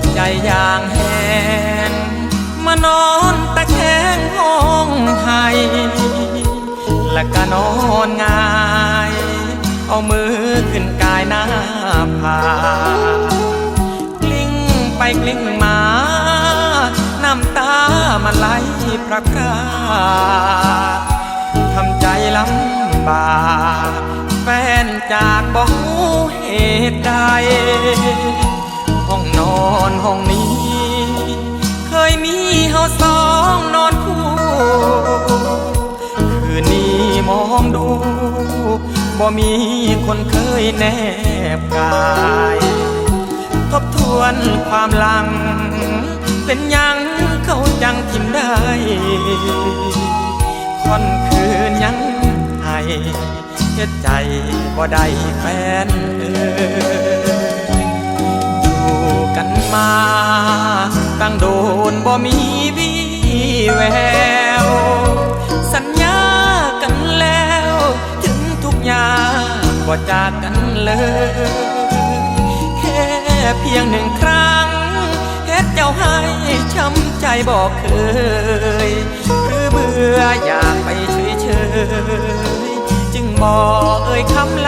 ดใจอย่างแห้งมานอนตะแคงห้องไห้และก็นอนง่าย เอามือขึ้นกายหน้าผากลิ้งไปกลิ้งมา น้ำตามันไหลพระพราทำใจลำบากแฟนจากบ่หูเหตุใด ห้องนี้ เคยมีเฮาสองนอนคู่ คืนนี้มองดู บ่มีคนเคยแนบกาย ทบทวนความหลัง เป็นยังเขาจังทิมได้ค่อนคืนยังให้เฮ็ดใจบ่ได้แฟนเออ กันมา ตั้งโดนบ่มีวี่แวว สัญญากันแล้ว ถึงทุกอย่างบ่จากกันเลย แค่เพียงหนึ่งครั้งเฮ็ดเจ้าให้ช้ำใจบอกเคย หรือเบื่ออยากไปเฉยเฉยๆจึงบอกเอ่ยคำลา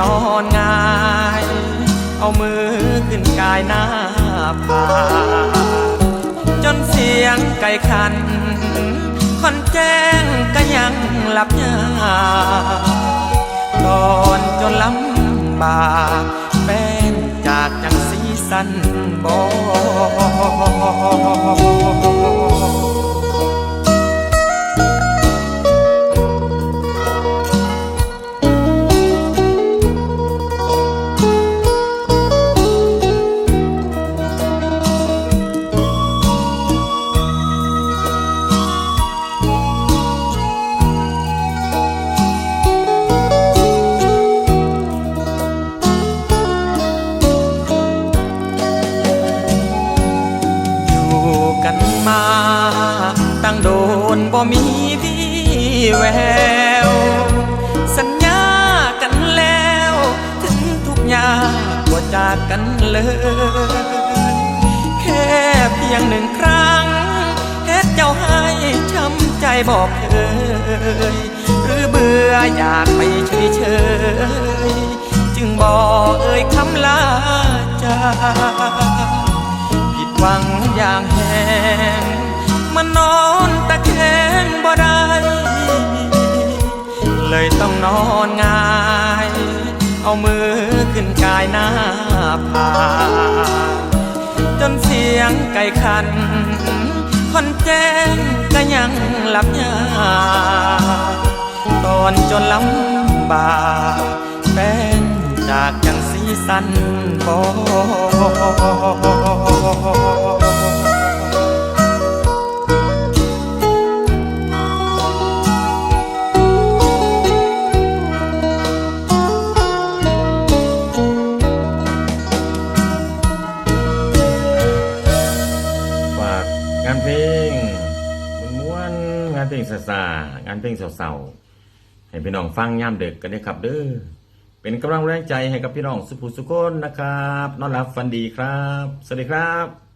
นอนงาย เอามือขึ้นกายหน้าผาจนเสียงไก่ขันคอนแจ้งก็ยังหลับยาตอนจนลำบากแฟนจากจังสีสันบอ นบ่มีวี่แวว สัญญากันแล้ว ถึงทุกอย่างบ่จากกันเลย แค่เพียงหนึ่งครั้งเฮ็ดเจ้าให้ช้ำใจบอกเคยหรือเบื่ออยากไปเฉยเฉยจึงบอกเอ่ยคำลาจาผิดหวังอย่างแหง มันนอนตะแคงบ่ได้ เลยต้องนอนงาย เอามือขึ้นกายหน้าผาจนเสียงไก่ขัน คนแจ้งก็ยังหลับยาตอนจนลำบากแฟนจากจังสีสันบอ งานเพลงมันม้วนงานเพลงซาซาๆงานเพลงเศร้าๆให้พี่น้องฟังย่ามเด็กกันได้ครับเด้อเป็นกำลังแรงใจให้กับพี่น้องสุภูสุคนนะครับ นอนหลับฝันดีครับ สวัสดีครับ